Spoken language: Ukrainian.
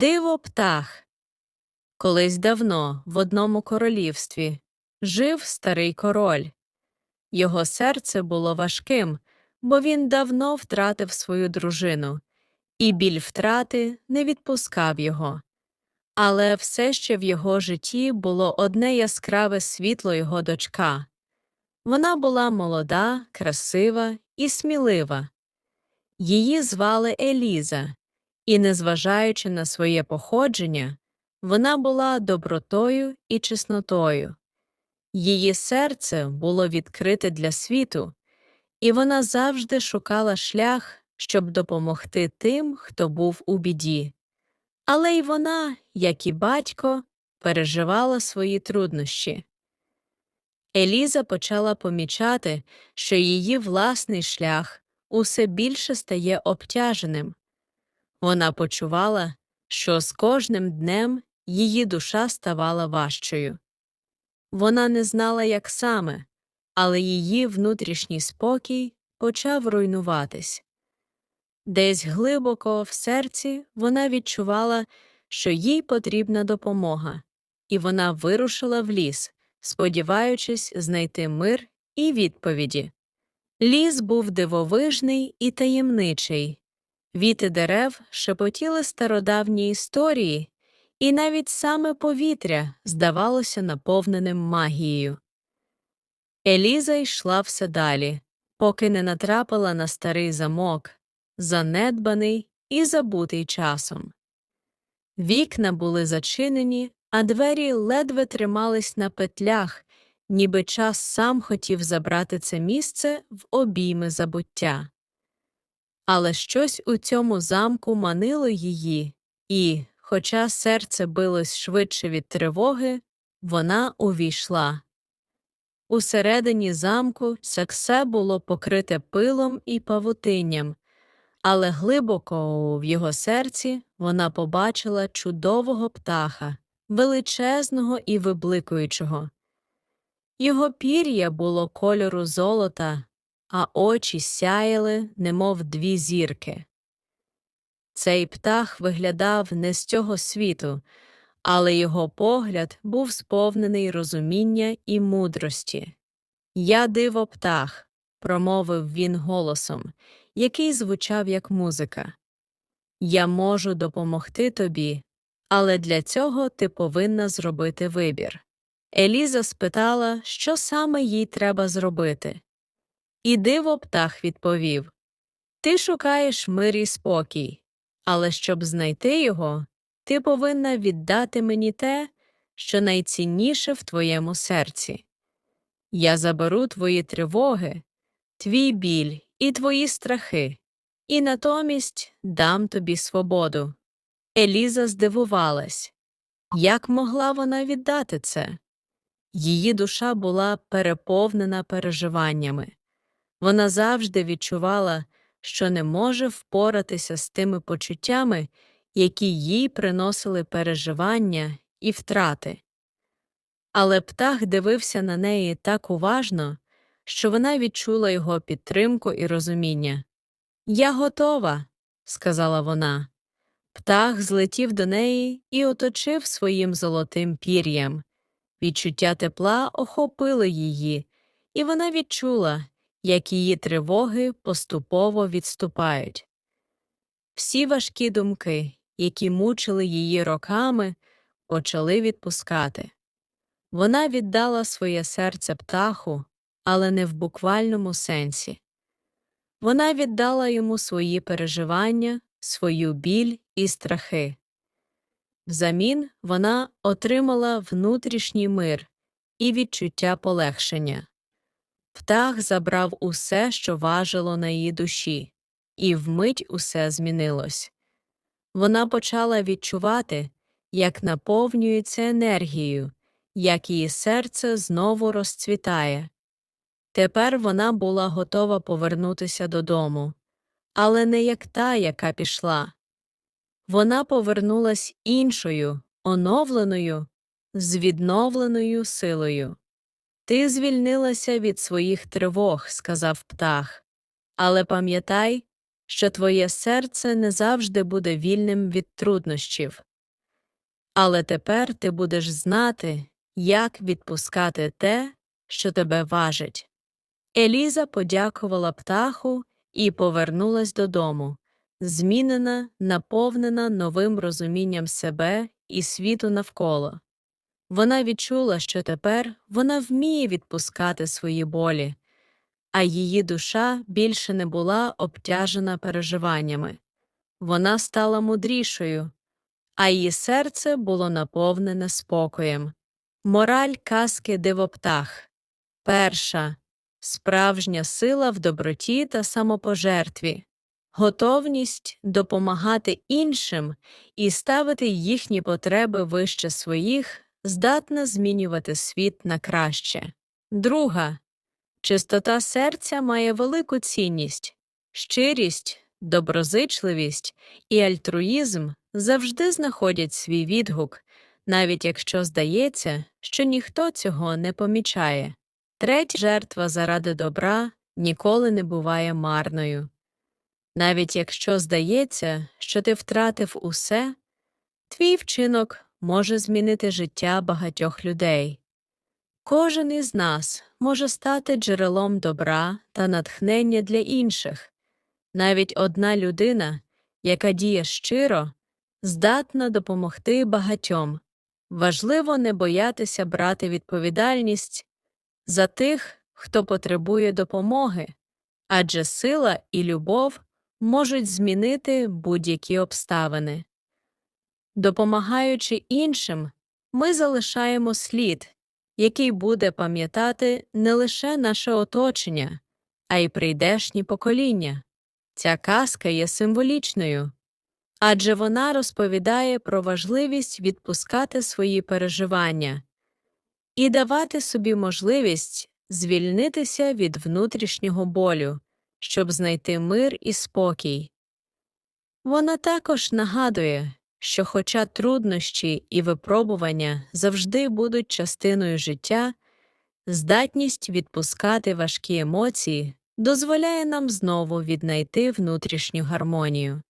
Диво птах. Колись давно в одному королівстві жив старий король. Його серце було важким, бо він давно втратив свою дружину, і біль втрати не відпускав його. Але все ще в його житті було одне яскраве світло його дочка. Вона була молода, красива і смілива. Її звали Еліза, і, незважаючи на своє походження, вона була добротою і чеснотою. Її серце було відкрите для світу, і вона завжди шукала шлях, щоб допомогти тим, хто був у біді. Але й вона, як і батько, переживала свої труднощі. Еліза почала помічати, що її власний шлях усе більше стає обтяженим. Вона почувала, що з кожним днем її душа ставала важчою. Вона не знала, як саме, але її внутрішній спокій почав руйнуватись. Десь глибоко в серці вона відчувала, що їй потрібна допомога, і вона вирушила в ліс, сподіваючись знайти мир і відповіді. Ліс був дивовижний і таємничий. Віти дерев шепотіли стародавні історії, і навіть саме повітря здавалося наповненим магією. Еліза йшла все далі, поки не натрапила на старий замок, занедбаний і забутий часом. Вікна були зачинені, а двері ледве тримались на петлях, ніби час сам хотів забрати це місце в обійми забуття. Але щось у цьому замку манило її, і, хоча серце билось швидше від тривоги, вона увійшла. Усередині замку це все було покрите пилом і павутинням, але глибоко в його серці вона побачила чудового птаха, величезного і вибликуючого. Його пір'я було кольору золота, а очі сяяли, немов дві зірки. Цей птах виглядав не з цього світу, але його погляд був сповнений розуміння і мудрості. Я диво птах, промовив він голосом, який звучав як музика. Я можу допомогти тобі, але для цього ти повинна зробити вибір. Еліза спитала, що саме їй треба зробити. І диво птах відповів Ти шукаєш мир і спокій, але щоб знайти його, ти повинна віддати мені те, що найцінніше в твоєму серці. Я заберу твої тривоги, твій біль і твої страхи, і натомість дам тобі свободу. Еліза здивувалась, як могла вона віддати це? Її душа була переповнена переживаннями. Вона завжди відчувала, що не може впоратися з тими почуттями, які їй приносили переживання і втрати. Але птах дивився на неї так уважно, що вона відчула його підтримку і розуміння. Я готова, сказала вона. Птах злетів до неї і оточив своїм золотим пір'ям. Відчуття тепла охопили її, і вона відчула, як її тривоги поступово відступають. Всі важкі думки, які мучили її роками, почали відпускати. Вона віддала своє серце птаху, але не в буквальному сенсі. Вона віддала йому свої переживання, свою біль і страхи. Взамін вона отримала внутрішній мир і відчуття полегшення. Птах забрав усе, що важило на її душі, і вмить усе змінилось. Вона почала відчувати, як наповнюється енергією, як її серце знову розцвітає. Тепер вона була готова повернутися додому, але не як та, яка пішла. Вона повернулась іншою, оновленою, з відновленою силою. Ти звільнилася від своїх тривог, сказав птах, але пам'ятай, що твоє серце не завжди буде вільним від труднощів. Але тепер ти будеш знати, як відпускати те, що тебе важить. Еліза подякувала птаху і повернулась додому, змінена, наповнена новим розумінням себе і світу навколо. Вона відчула, що тепер вона вміє відпускати свої болі, а її душа більше не була обтяжена переживаннями. Вона стала мудрішою, а її серце було наповнене спокоєм. Мораль казки дивоптах. Перша справжня сила в доброті та самопожертві, готовність допомагати іншим і ставити їхні потреби вище своїх здатна змінювати світ на краще. Друга чистота серця має велику цінність, щирість, доброзичливість і альтруїзм завжди знаходять свій відгук, навіть якщо здається, що ніхто цього не помічає. Третя жертва заради добра ніколи не буває марною. Навіть якщо здається, що ти втратив усе, твій вчинок може змінити життя багатьох людей. Кожен із нас може стати джерелом добра та натхнення для інших. Навіть одна людина, яка діє щиро, здатна допомогти багатьом. Важливо не боятися брати відповідальність за тих, хто потребує допомоги, адже сила і любов можуть змінити будь-які обставини. Допомагаючи іншим, ми залишаємо слід, який буде пам'ятати не лише наше оточення, а й прийдешні покоління. Ця казка є символічною, адже вона розповідає про важливість відпускати свої переживання і давати собі можливість звільнитися від внутрішнього болю, щоб знайти мир і спокій. Вона також нагадує, що, хоча труднощі і випробування завжди будуть частиною життя, здатність відпускати важкі емоції дозволяє нам знову віднайти внутрішню гармонію.